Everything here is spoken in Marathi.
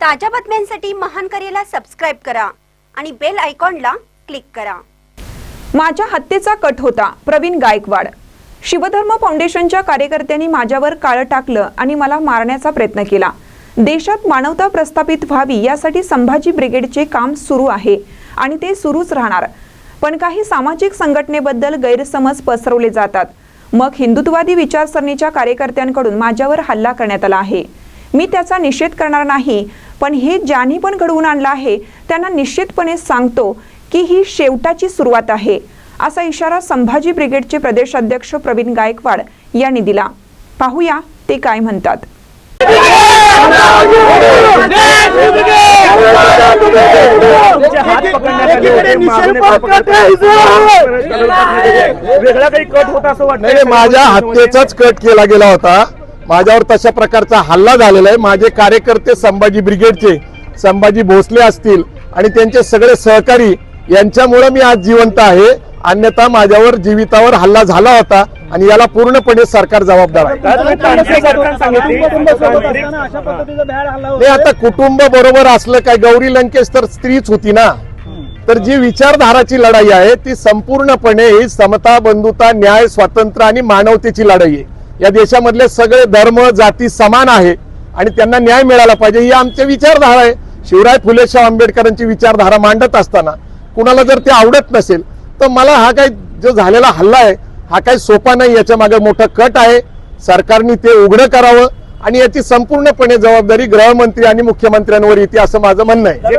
ताज्या बातम्यांसाठी महान करेला सबस्क्राईब करा आणि बेल आयकॉनला क्लिक करा. माझ्या हत्येचा कट होता प्रवीण गायकवाड. शिवधर्म फाउंडेशनच्या कार्यकर्त्यांनी माझ्यावर काळं टाकलं आणि मला मारण्याचा प्रयत्न केला. देशात मानवता प्रस्थापित व्हावी यासाठी संभाजी ब्रिगेडचे काम सुरू आहे आणि ते सुरूच राहणार. पण काही सामाजिक संघटनेबद्दल गैरसमज पसरवले जातात. मग हिंदुत्ववादी विचारसरणीच्या कार्यकर्त्यांकडून माझ्यावर हल्ला करण्यात आला आहे. मी त्याचा निषेध करणार नाही पण हे ज्यांनी पण घडवून आणलं आहे त्यांना निश्चितपणे सांगतो की ही शेवटाची सुरुवात आहे असा इशारा संभाजी ब्रिगेडचे प्रदेशाध्यक्ष प्रवीण गायकवाड यांनी दिला. पाहूया ते काय म्हणतात. वेगळा काही कट होता असं वाटतं माझ्या हत्येचाच कट केला गेला होता. माझ्यावर तशा प्रकारचा हल्ला झालेला आहे. माझे कार्यकर्ते संभाजी ब्रिगेडचे संभाजी भोसले असतील आणि त्यांचे सगळे सहकारी यांच्यामुळे मी आज जिवंत आहे. अन्यथा माझ्यावर जीवितावर हल्ला झाला होता आणि याला पूर्णपणे सरकार जबाबदार आहे. आता कुटुंब बरोबर असलं काय गौरी लंकेश तर स्त्रीच होती ना. तर जी विचारधाराची लढाई आहे ती संपूर्णपणे ही समता बंधुता न्याय स्वातंत्र्य आणि मानवतेची लढाई आहे. या देशामधले सगळे धर्म जाती समान आहे आणि त्यांना न्याय मिळाला पाहिजे ही आमची विचारधारा आहे. शिवराय फुले शाह आंबेडकरांची विचारधारा मांडत असताना कुणाला जर ते आवडत नसेल तर मला हा काही जो झालेला हल्ला आहे हा काही सोपा नाही याच्या मागे मोठं कट आहे. सरकारने ते उघडं करावं आणि याची संपूर्णपणे जबाबदारी गृहमंत्री आणि मुख्यमंत्र्यांवर येते असं माझं म्हणणं आहे.